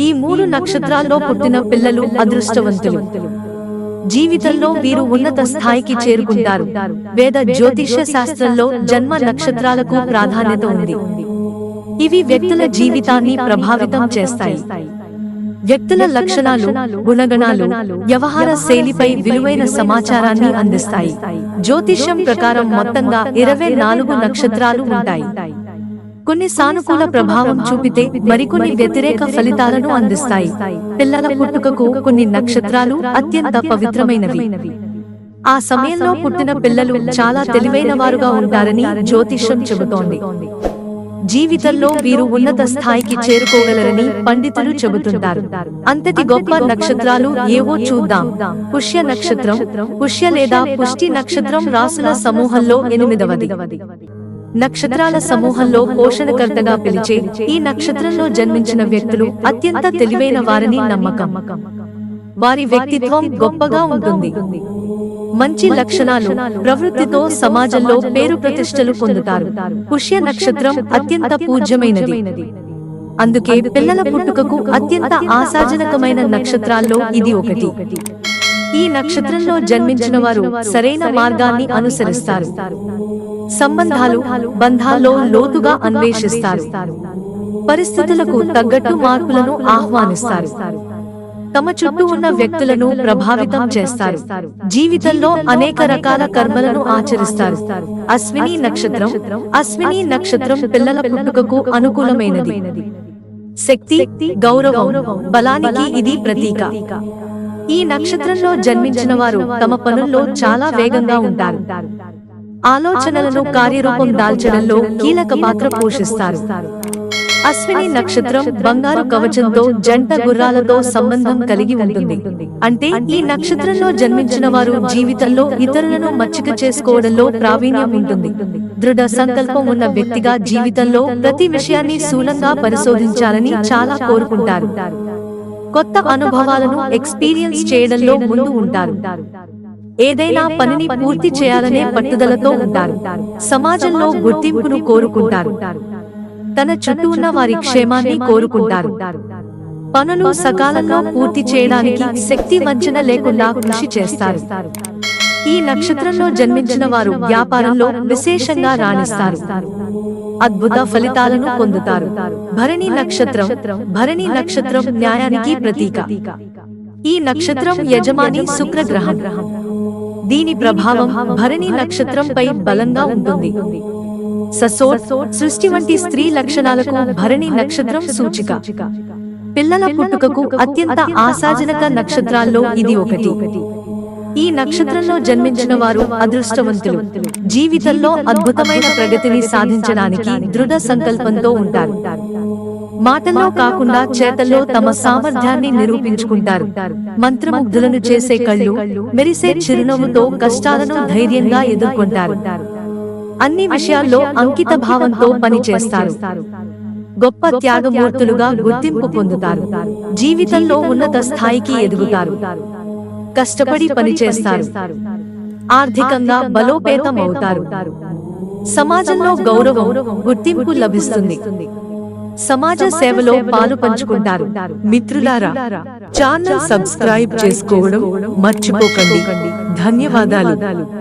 ఈ మూడు నక్షత్రాల్లో పుట్టిన పిల్లలు అదృష్టవంతులు. జీవితంలో వీరు ఉన్నత స్థాయికి చేరుకుంటారు. వేద జ్యోతిష్య శాస్త్రంలో జన్మ నక్షత్రాలకు ప్రాధాన్యత ఉంది. ఇవి వ్యక్తుల జీవితాన్ని ప్రభావితం చేస్తాయి. వ్యక్తుల లక్షణాలు గుణగణాలు వ్యవహార శైలిపై విలువైన సమాచారాన్ని అందిస్తాయి. జ్యోతిష్యం ప్రకారం మొత్తంగా ఇరవై నాలుగు నక్షత్రాలు ఉంటాయి. కొన్ని సానుకూల ప్రభావం చూపితే మరికొన్ని వ్యతిరేక ఫలితాలను అందిస్తాయి. పిల్లల పుట్టుకకు కొన్ని నక్షత్రాలు అత్యంత పవిత్రమైనవి. ఆ సమయంలో పుట్టిన పిల్లలు చాలా తెలివైన వారుగా ఉంటారని జ్యోతిష్యం చెబుతోంది. జీవితంలో వీరు ఉన్నత స్థాయికి చేరుకోగలరని పండితులు చెబుతుంటారు. అంతటి గొప్ప నక్షత్రాలు ఏవో చూద్దాం. పుష్య నక్షత్రం పుష్య లేదా పుష్టి నక్షత్రం రాసుల సమూహంలో ఎనిమిదవది. నక్షత్రాల సమూహంలో పోషణకర్తగా పిలిచే ఈ నక్షత్రంలో జన్మించిన వ్యక్తులు అత్యంత తెలివైన వారని నమ్మకం. వారి వ్యక్తిత్వం గొప్పగా ఉంటుంది. మంచి లక్షణాలు ప్రవృత్తితో సమాజంలో పేరు ప్రతిష్టలు పొందుతారు. పుష్య నక్షత్రం అత్యంత పూజ్యమైనది. అందుకే పిల్లల పుట్టుకకు అత్యంత ఆశాజనకమైన నక్షత్రాల్లో ఇది ఒకటి. ఈ నక్షత్రంలో జన్మించిన వారు సరైన మార్గాన్ని అనుసరిస్తారు. సంబంధాలు బంధాల్లో లోతుగా అన్వేషిస్తారు. పరిస్థితులకు తగ్గట్టు మార్పులను ఆహ్వానిస్తారు. తమ చుట్టూ ఉన్న వ్యక్తులను ప్రభావితం చేస్తారు. జీవితంలో అనేక రకాల కర్మలను ఆచరిస్తారు. అశ్విని నక్షత్రం అశ్విని నక్షత్రం పిల్లల పుట్టుకకు అనుకూలమైనది. శక్తి గౌరవం బలానికి ఇది ప్రతీక. ఈ నక్షత్రంలో జన్మించిన వారు తమ పనుల్లో చాలా వేగంగా ఉంటారు. ఆలోచనలను కార్యరూపం దాల్చడంలో కీలక పాత్ర పోషిస్తారు. అశ్విని నక్షత్రం బంగారు కవచంతో జంట గుర్రాలతో సంబంధం కలిగి ఉంటుంది. అంటే ఈ నక్షత్రంలో జన్మించిన వారు జీవితంలో ఇతరులను మచ్చిక చేసుకోవడంలో ప్రావీణ్యం ఉంటుంది. దృఢ సంకల్పం ఉన్న వ్యక్తిగా జీవితంలో ప్రతి విషయాన్ని స్థూలంగా పరిశోధించాలని చాలా కోరుకుంటారు. కొత్త అనుభవాలను ఎక్స్పీరియన్స్ చేయడంలో ముందు ఉంటారు. ఏదైనా పనిని పూర్తి చేయాలనే పట్టుదలతో ఉంటారు. సమాజంలో గుర్తింపును కోరుకుంటారు. తన చుట్టూ ఉన్న వారి క్షేమాన్ని కోరుకుంటారు. పనులు సకాలంలో పూర్తి చేయడానికి శక్తి వంచన లేకుండా కృషి చేస్తారు. ఈ నక్షత్రంలో జన్మించిన వారు వ్యాపారంలో విశేషంగా రాణిస్తారు. అద్భుత ఫలితాలను పొందుతారు. భరణి నక్షత్రం భరణి నక్షత్రం న్యాయానికి ప్రతీక. ఈ నక్షత్రం యజమాని శుక్రగ్రహం. దీని ప్రభావం భరణి నక్షత్రంపై బలంగా ఉంటుంది. ససోట్ సృష్టి వంటి స్త్రీ లక్షణాలకు భరణి నక్షత్రం సూచిక. పిల్లల పుట్టుకకు అత్యంత ఆశాజనక నక్షత్రాల్లో ఇది ఒకటి. ఈ నక్షత్రంలో జన్మించిన వారు అదృష్టవంతులు. జీవితంలో అద్భుతమైన ప్రగతిని సాధించడానికి దృఢ సంకల్పంతో ఉంటారు. మాటల్లో కాకుండా చేతల్లో తమ సామర్థ్యాన్ని నిరూపించుకుంటారు. మంత్రముగ్ధులను చేసే కళ్ళు మెరిసే చిరునవ్వుతో కష్టాలను ధైర్యంగా ఎదుర్కొంటారు. అన్ని విషయాల్లో అంకిత భావంతో పనిచేస్తారు. గొప్ప త్యాగమూర్తులుగా గుర్తింపు పొందుతారు. జీవితంలో ఉన్నత స్థాయికి ఎదుగుతారు. కష్టపడి పనిచేస్తారు. ఆర్థికంగా బలోపేతం అవుతారు సమాజంలో గౌరవం గుర్తింపు లభిస్తుంది. సమాజ సేవలో పాలు పంచుకుంటారు. మిత్రులారా ఛానల్ సబ్స్క్రైబ్ చేసుకోవడం మర్చిపోకండి. ధన్యవాదాలు.